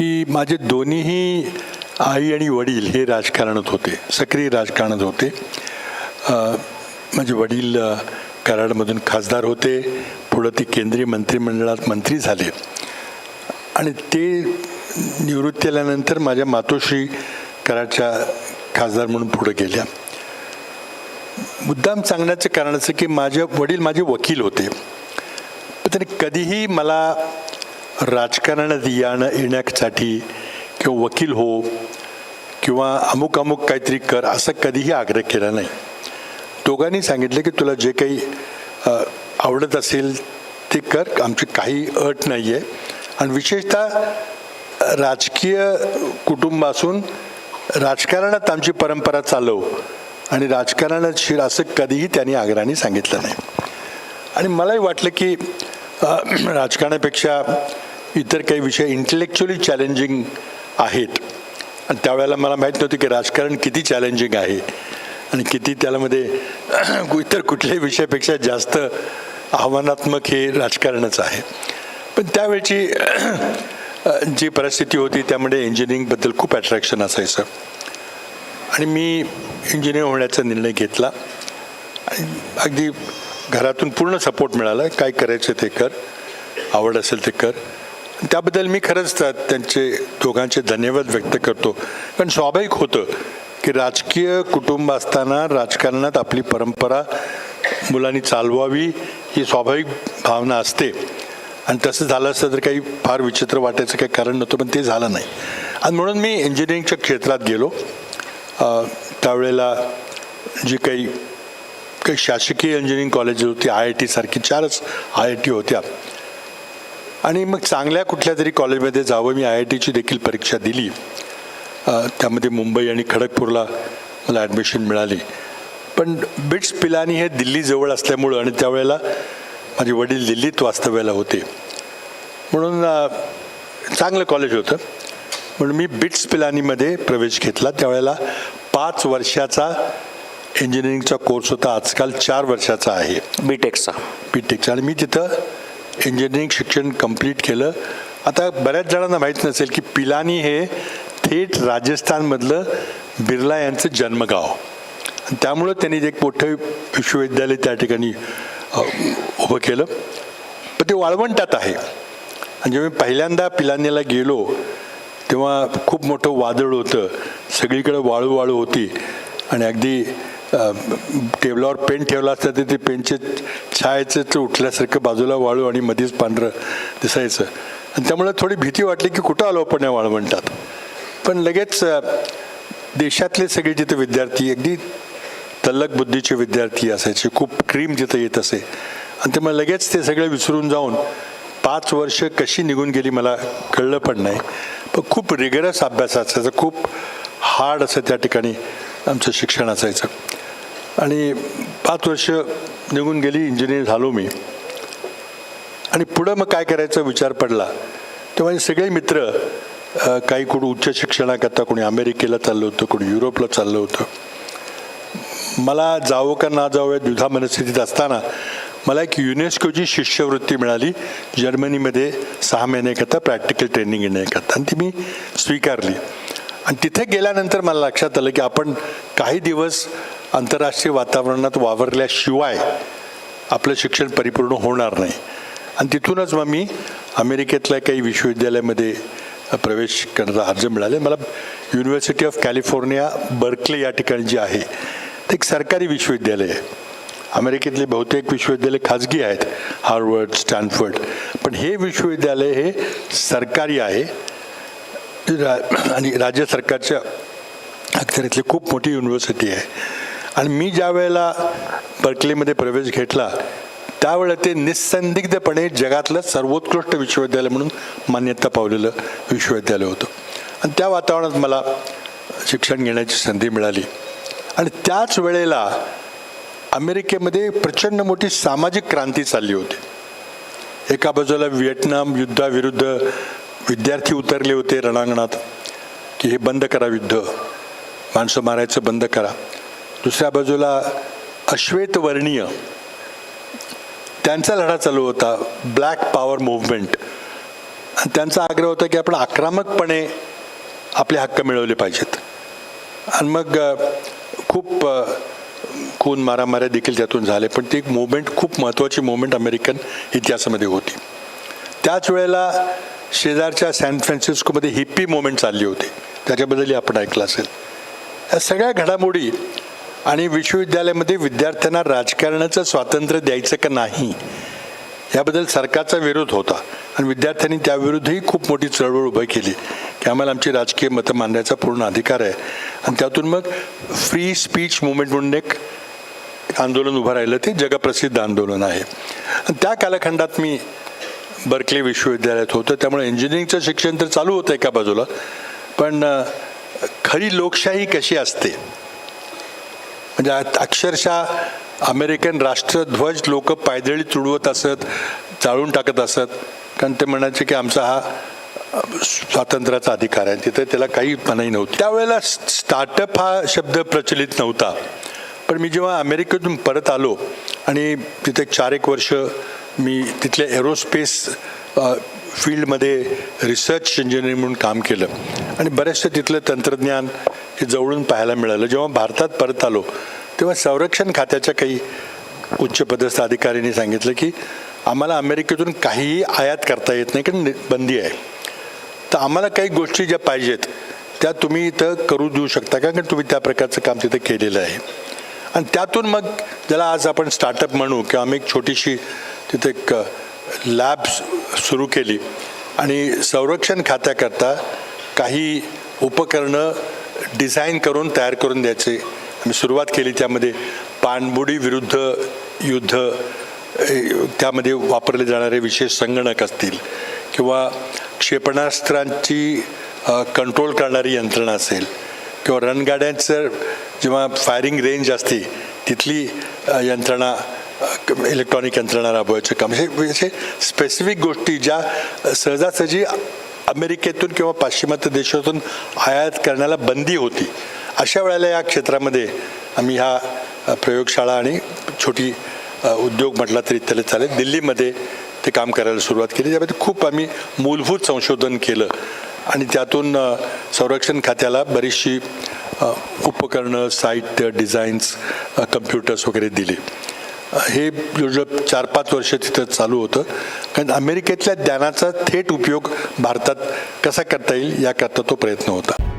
की माझे दोन्हीही आई आणि वडील हे राजकारणात होते सक्रिय राजकारणात होते. माझे वडील कराडमधून खासदार होते पुढं ते केंद्रीय मंत्रिमंडळात मंत्री झाले. आणि ते निवृत्ती आल्यानंतर माझ्या मातोश्री कराडच्या खासदार म्हणून पुढं गेल्या. मुद्दाम सांगण्याचं कारण असं की माझे वडील माझे वकील होते. पण त्याने कधीही मला राजकारणात याणं येण्यासाठी किंवा वकील हो किंवा अमुक अमुक काहीतरी कर असं कधीही आग्रह केला नाही. दोघांनी सांगितलं की तुला जे काही आवडत असेल ते कर आमची काही अट नाही आहे आणि विशेषतः राजकीय कुटुंबासून राजकारणात आमची परंपरा चालव आणि राजकारणात शिर असं कधीही त्यांनी आग्रहाने सांगितलं नाही. आणि मलाही वाटलं की राजकारणापेक्षा इतर काही विषय इंटेलेक्च्युअली चॅलेंजिंग आहेत. आणि त्यावेळेला मला माहीत नव्हतं की राजकारण किती चॅलेंजिंग आहे. आणि किती त्यामध्ये इतर कुठल्याही विषयापेक्षा जास्त आव्हानात्मक हे राजकारणच आहे. पण त्यावेळची जी परिस्थिती होती त्यामध्ये इंजिनिअरिंगबद्दल खूप अट्रॅक्शन असायचं. आणि मी इंजिनियर होण्याचा निर्णय घेतला. आणि अगदी घरातून पूर्ण सपोर्ट मिळाला. काय करायचं ते कर. आवड असेल ते कर. त्याबद्दल मी खरंच त्यांचे दोघांचे धन्यवाद व्यक्त करतो. कारण स्वाभाविक होतं की राजकीय कुटुंब असताना राजकारणात आपली परंपरा मुलांनी चालवावी ही स्वाभाविक भावना असते. आणि तसं झालं असतं तर काही फार विचित्र वाटायचं काही कारण नव्हतं पण ते झालं नाही. आणि म्हणून मी इंजिनिअरिंगच्या क्षेत्रात गेलो. त्यावेळेला जी काही काही शासकीय इंजिनिअरिंग कॉलेजेस होती आय आय टीसारखी चारच आय आय टी होत्या. आणि मग चांगल्या कुठल्या तरी कॉलेजमध्ये जावं. मी आय आय टीची देखील परीक्षा दिली. त्यामध्ये मुंबई आणि खडगपूरला मला ॲडमिशन मिळाली. पण बिट्स पिलानी हे दिल्लीजवळ असल्यामुळं आणि त्यावेळेला माझे वडील दिल्लीत वास्तव्याला होते. म्हणून चांगलं कॉलेज होतं. म्हणून मी बिट्स पिलानीमध्ये प्रवेश घेतला. त्यावेळेला पाच वर्षाचा इंजिनिअरिंगचा कोर्स होता. आजकाल चार वर्षाचा आहे. बीटेकचा बी टेकचं आणि मी तिथं इंजिनिअरिंग शिक्षण कंप्लीट केलं. आता बऱ्याच जणांना माहीत नसेल की पिलानी हे थेट राजस्थानमधलं बिर्ला यांचं जन्मगाव. आणि त्यामुळं त्यांनी एक मोठं विश्वविद्यालय त्या ठिकाणी उभं केलं. पण ते वाळवंटात आहे. आणि जेव्हा मी पहिल्यांदा पिलानीला गेलो तेव्हा खूप मोठं वादळ होतं. सगळीकडे वाळू वाळू होती. आणि अगदी टेबलावर पेन ठेवला असता तर ते पेनचे छायचं ते उठल्यासारखं बाजूला वाळू आणि मध्येच पांढरं दिसायचं. आणि त्यामुळे थोडी भीती वाटली की कुठं आलो आपण या वाळवंटात पण लगेच देशातले सगळे जिथे विद्यार्थी अगदी तल्लक बुद्धीचे विद्यार्थी असायचे खूप क्रीम जिथं येत असे. आणि ते मग लगेच ते सगळे विसरून जाऊन पाच वर्ष कशी निघून गेली मला कळलं पण नाही. पण खूप रिगरस अभ्यास असायचा खूप हार्ड असं त्या ठिकाणी आमचं शिक्षण असायचं. आणि पाच वर्ष निघून गेली इंजिनियर झालो मी. आणि पुढं मग काय करायचा विचार पडला तेव्हा सगळे मित्र काही कुठं उच्च शिक्षणाकरता कोणी अमेरिकेला चाललं होतं कोणी युरोपला चाललं होतं. मला जावं का ना जावं या दुधा मनस्थितीत असताना मला एक युनेस्कोची शिष्यवृत्ती मिळाली जर्मनीमध्ये सहा महिन्याकरता प्रॅक्टिकल ट्रेनिंग घेण्याकरता आणि ती मी स्वीकारली. आणि तिथे गेल्यानंतर मला लक्षात आलं की आपण काही दिवस आंतरराष्ट्रीय वातावरणात वावरल्याशिवाय आपलं शिक्षण परिपूर्ण होणार नाही. आणि तिथूनच मग मी अमेरिकेतल्या काही विश्वविद्यालयामध्ये प्रवेश करण्याचा अर्ज मिळाले. मला युनिव्हर्सिटी ऑफ कॅलिफोर्निया बर्कले या ठिकाणी जे आहे ते एक सरकारी विश्वविद्यालय आहे. अमेरिकेतले बहुतेक विश्वविद्यालय खाजगी आहेत हार्वर्ड स्टॅनफर्ड. पण हे विश्वविद्यालय हे सरकारी आहे. रा- आणि राज्य सरकारच्या अखेरीतली खूप मोठी युनिव्हर्सिटी आहे. आणि मी ज्या वेळेला बर्कलीमध्ये प्रवेश घेतला त्यावेळेला ते निस्संदिग्धपणे जगातलं सर्वोत्कृष्ट विश्वविद्यालय म्हणून मान्यता पावलेलं विश्वविद्यालय होतं. आणि त्या वातावरणात मला शिक्षण घेण्याची संधी मिळाली. आणि त्याच वेळेला अमेरिकेमध्ये प्रचंड मोठी सामाजिक क्रांती चालली होती. एका बाजूला व्हिएटनाम युद्धाविरुद्ध विद्यार्थी उतरले होते रणांगणात की हे बंद करा युद्ध माणसं मारायचं बंद करा. दुसऱ्या बाजूला अश्वेतवर्णीय. त्यांचा लढा चालू होता ब्लॅक पॉवर मुवमेंट आणि त्यांचा आग्रह होता की आपण आक्रमकपणे आपले हक्क मिळवले पाहिजेत. आणि मग खूप खून मारामाऱ्या देखील त्यातून झाले पण ती एक मुवमेंट खूप महत्त्वाची मुवमेंट अमेरिकन इतिहासामध्ये होती. त्याच वेळेला शेजारच्या सॅन फ्रान्सिस्कोमध्ये हिप्पी मुवमेंट चालली होती. त्याच्याबद्दलही आपण ऐकलं असेल. या सगळ्या घडामोडी आणि विश्वविद्यालयामध्ये विद्यार्थ्यांना राजकारणाचं स्वातंत्र्य द्यायचं का नाही याबद्दल सरकारचा विरोध होता. आणि विद्यार्थ्यांनी त्याविरुद्धही खूप मोठी चळवळ उभी केली. की आम्हाला आमची राजकीय मतं मांडण्याचा पूर्ण अधिकार आहे. आणि त्यातून मग फ्री स्पीच मुवमेंट म्हणून एक आंदोलन उभं राहिलं. ते जगप्रसिद्ध आंदोलन आहे. आणि त्या कालखंडात मी बर्कले विश्वविद्यालयात होतं. त्यामुळे इंजिनिअरिंगचं शिक्षण तर चालू होतं एका बाजूला. पण खरी लोकशाही कशी असते म्हणजे आत- अक्षरशः अमेरिकन राष्ट्रध्वज लोक पायदळी तुडवत असत जाळून टाकत असत. कारण ते म्हणायचे की आमचा हा स्वातंत्र्याचा अधिकार आहे. तिथे त्याला काही मनाई नव्हती. त्यावेळेला स्टार्टअप हा शब्द प्रचलित नव्हता. पण मी जेव्हा अमेरिकेतून परत आलो आणि तिथे चार एक वर्ष मी तिथल्या एरोस्पेस फील्डमध्ये रिसर्च इंजिनिअरिंग म्हणून काम केलं आणि बरेचसे तिथलं तंत्रज्ञान हे जवळून पाहायला मिळालं. जेव्हा भारतात परत आलो तेव्हा संरक्षण खात्याच्या काही उच्चपदस्थ अधिकाऱ्यांनी सांगितलं की आम्हाला अमेरिकेतून काहीही आयात करता येत नाही कारण बंदी आहे. तर आम्हाला काही गोष्टी ज्या पाहिजेत त्या तुम्ही इथं करू देऊ शकता का कारण तुम्ही त्या प्रकारचं काम तिथं केलेलं आहे. आणि त्यातून मग ज्याला आज आपण स्टार्टअप म्हणू किंवा आम्ही एक छोटीशी तिथे एक लॅब सुरू केली. आणि संरक्षण खात्याकरता काही उपकरणं डिझाईन करून तयार करून द्यायचे. आम्ही सुरुवात केली त्यामध्ये पाणबुडी विरुद्ध युद्ध त्यामध्ये वापरले जाणारे विशेष संगणक असतील किंवा क्षेपणास्त्रांची कंट्रोल करणारी यंत्रणा असेल किंवा रणगाड्यांचं जेव्हा फायरिंग रेंज असते तिथली यंत्रणा इलेक्ट्रॉनिक यंत्रणा राबवायचं काम. हे असे स्पेसिफिक गोष्टी ज्या सहजासहजी अमेरिकेतून किंवा पाश्चिमात्य देशातून आयात करण्याला बंदी होती. अशा वेळेला या क्षेत्रामध्ये आम्ही ह्या प्रयोगशाळा आणि छोटी उद्योग म्हटला तरी त्याला चालेल. दिल्लीमध्ये ते काम करायला सुरुवात केली. त्यामध्ये खूप आम्ही मूलभूत संशोधन केलं. आणि त्यातून संरक्षण खात्याला बरीचशी उपकरणं साहित्य डिझाईन्स कम्प्युटर्स वगैरे दिले. हे जवळजवळ चार पाच वर्ष तिथं चालू होतं. कारण अमेरिकेतल्या ज्ञानाचा थेट उपयोग भारतात कसा करता येईल याकरता तो प्रयत्न होता.